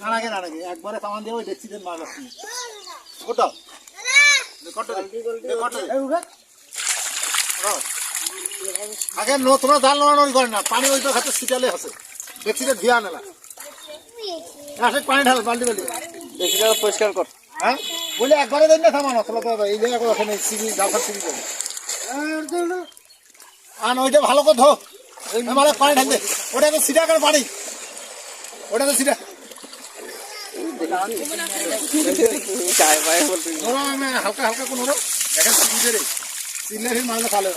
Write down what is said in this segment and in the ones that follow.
না নাগে একবারে সামান দিয়ে ওই দেখছি যে মাছ আসছে কত আগে নো তোমরা জাল নোড়ানোড়ি করে না পানি ওই তো খাতে ছিটালে আছে দেখছি যে ধিয়া নেলা পানি ঢাল বাল্টি বাল্টি বেশি জায়গা পরিষ্কার কর হ্যাঁ বলে একবারে দেন না থামানো তাহলে তো এই জায়গা করে ওখানে সিঁড়ি জালখার সিঁড়ি করে আন ওইটা ভালো করে ধো মানে পানি ঢালতে ওটা সিটা করে পানি ওটা তো সিটা চায় পায়ে বলতে ওরা আমি হালকা হালকা কোন দেখেন সিঁড়ি রে মারলে ভালো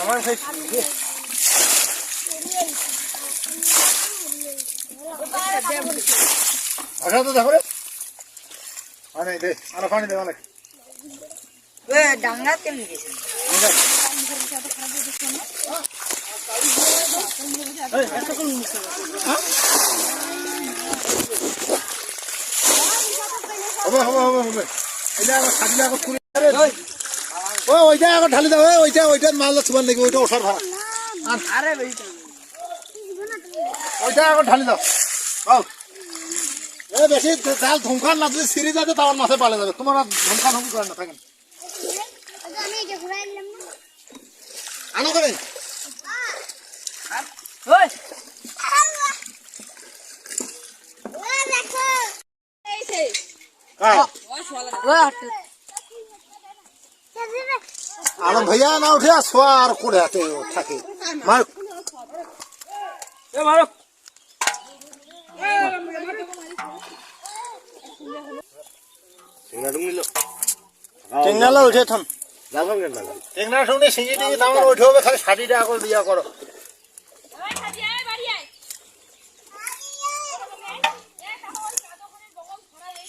আমার সেই আচ্ছা তো দেখো রে দে আরও পানি দে অনেক ঢালি দাও ওই, ওইটা ওইটা মাল নাকি ওইটা ওষার ভাড়া আরে ওইটা আবার ঢালি দাও। বাউ। এ বেশি জাল ধুমখান না যদি সিঁড়ি যাবে তার মাসে পালে যাবে। তোমার আর ধুমখান হুম করে না থাকেন। আমি এটা ঘুরাই দিলাম না আনো করে। ওই। ও দেখো ওই হটু আলম ভাইয়া না উঠে শোয়া আর করে থাকে। মার এ মারো। টেঙ্গালা উঠে থাম। উঠে হবে খালি শাড়িটা করে দিয়া করো।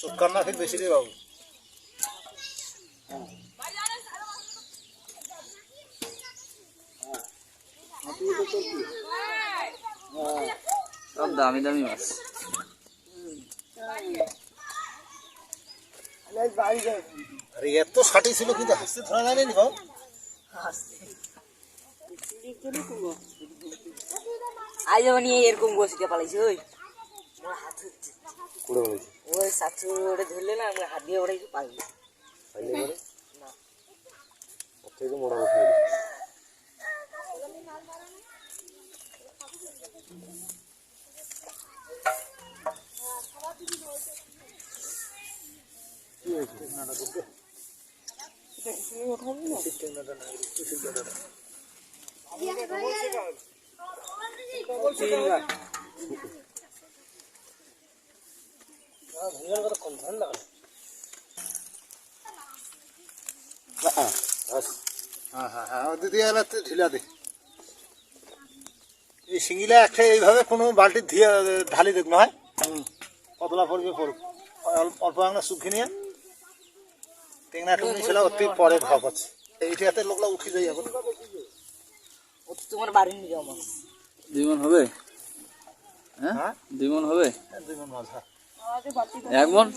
সুৎকার না ঠিক বেশি রে বাবু সব দামি দামি মাছ। আরে এত ষাটি ছিল কিন্তু হাসতে ধরা যায়নি নি বাবু? আজ নিয়ে এরকম বসিতে পালাইছে ওই। ওই সাতশো ওটা ধরলে না আমরা হাত দিয়ে ওটা একটু পাইনি হ্যাঁ হ্যাঁ হ্যাঁ ওই দিদি এলা তুই ঢিলা এই শিঙিলা একটা এইভাবে কোনো বালতি ঢালি দেখ না হয় কতলা পড়বে পড়ুক। অল্প অল্প আমরা শুকি নিয়ে। ছিল অতি পরে ভাব আছে। এইটাতে লোকলা উঠি যাই এখন। ও তোমার বাড়ির নিয়ে যাও মাছ দুই মন হবে? হ্যাঁ? হ্যাঁ? দুই মন হবে? দুই মন মাছ হ্যাঁ। এক মন?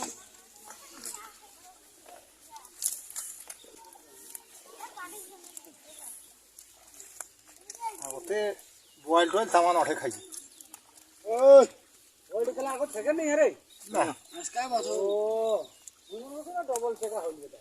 ওতে বয়েল টয়েল তামান অঠে খাইছি ওই ওইটা আগত থেকে নেই রে। না। ডবল শেখা হইল। অঠে